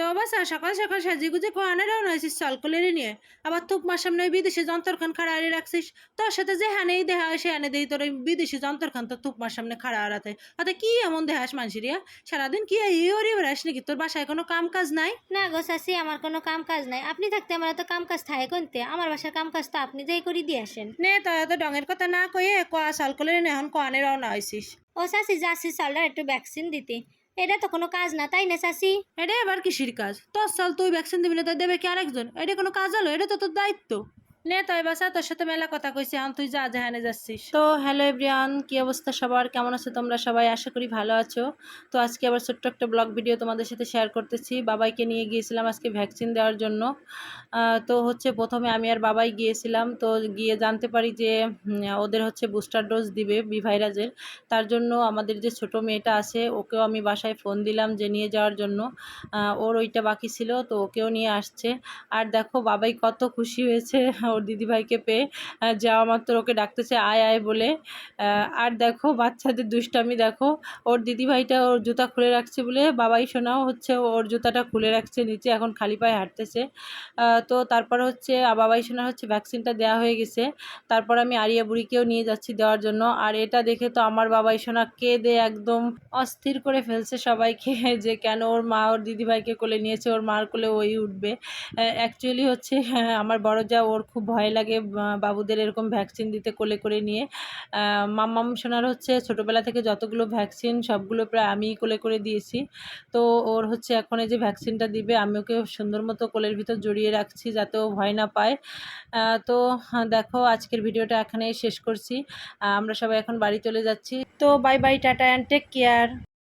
দবাসা সকাল সকাল সাজি গুজে কোয়ানে রওনা হয়েছিস সলকলেরে নিয়ে। আবার তুক মার সামনে বিদেশি যন্ত্রখান খাড়া হারিয়ে রাখছিস। তোর সাথে যে হানেই দেখা হয় সে হানে দেই তোর ওই বিদেশি যন্ত্রখান তো তুক মার সামনে খাড়া হারাতে অত কি এমন দেহাস মানসিরিয়া সারাদিন কি এই ওরে বেড়াস নাকি? তোর বাসায় কোনো কাম কাজ নাই? না গো চাচি আমার কোনো কাম কাজ নাই। আপনি থাকতে আমার তো কাম কাজ থাকে কোনতে? আমার বাসার কাম কাজ তো আপনি যেই করে দিয়ে আসেন। নে তুই এত ডঙের কথা না কয়ে কোয়া সলকলেরে এখন কোয়ানে রওনা হয়েছিস ও চাচি যাচ্ছি চলটার একটু ভ্যাকসিন দিতে। এটা তো কোনো কাজ না, তাই না, চাচি? এটা এবার কিসির কাজ? তোর চল তুই ভ্যাকসিন দিবি না, তো দেবে কি আরেকজন? এটা কোনো কাজ হলো? এটা তো তোর দায়িত্ব। নে তাই বাসা তোর সাথে মেলা কথা কইছি, এখন তুই যা যেখানে যাচ্ছিস। তো হ্যালো এভরিয়ান কি অবস্থা সবার? কেমন আছো তোমরা সবাই? আশা করি ভালো আছো। তো আজকে আবার ছোট্ট একটা ব্লগ ভিডিও তোমাদের সাথে শেয়ার করতেছি। বাবাইকে নিয়ে গিয়েছিলাম আজকে ভ্যাকসিন দেওয়ার জন্য। তো হচ্ছে প্রথমে আমি আর বাবাই গিয়েছিলাম। তো গিয়ে জানতে পারি যে ওদের হচ্ছে বুস্টার ডোজ দিবে বি ভাইরাসের তার জন্য আমাদের যে ছোট মেয়েটা আছে, ওকেও আমি বাসায় ফোন দিলাম যে নিয়ে যাওয়ার জন্য। ওর ওইটা বাকি ছিল, তো ওকেও নিয়ে আসছে। আর দেখো, বাবাই কত খুশি হয়েছে। ওর দিদিভাইকে পেয়ে যাওয়া মাত্র ওকে ডাকতেছে, আয় আয় বলে। আর দেখো, বাচ্চাদের দুষ্টামি, দেখো। ওর দিদিভাইটা ওর জুতা খুলে রাখছে বলে, বাবাই, শোনাও হচ্ছে, ওর জুতাটা খুলে রাখছে, নিচে এখন খালি পায়ে হাঁটতেছে। তো তারপর হচ্ছে বাবাই শোনা হচ্ছে, ভ্যাকসিনটা দেওয়া হয়ে গেছে। তারপর আমি আরিয়া বুড়িকেও নিয়ে যাচ্ছি দেওয়ার জন্য। আর এটা দেখে তো আমার বাবাই সোনা কেঁদে একদম অস্থির করে ফেলছে সবাইকে যে কেন ওর মা ওর দিদিভাইকে কোলে নিয়েছে, ওর মার কোলে ওই উঠবে। অ্যাকচুয়ালি হচ্ছে, আমার বড় যা ওর খুব ভয় লাগে বাবুদের এরকম ভ্যাকসিন দিতে কোলে করে নিয়ে। মাম্মাম সোনার হচ্ছে ছোটোবেলা থেকে যতগুলো ভ্যাকসিন সবগুলো প্রায় আমিই কোলে করে দিয়েছি। তো ওর হচ্ছে এখন এই যে ভ্যাকসিনটা দিবে আমি ওকে সুন্দর মতো কোলের ভিতর জড়িয়ে রাখছি যাতে ও ভয় না পায়। তো হ্যাঁ, দেখো আজকের ভিডিওটা এখানেই শেষ করছি। আমরা সবাই এখন বাড়ি চলে যাচ্ছি। তো bye bye tata and take care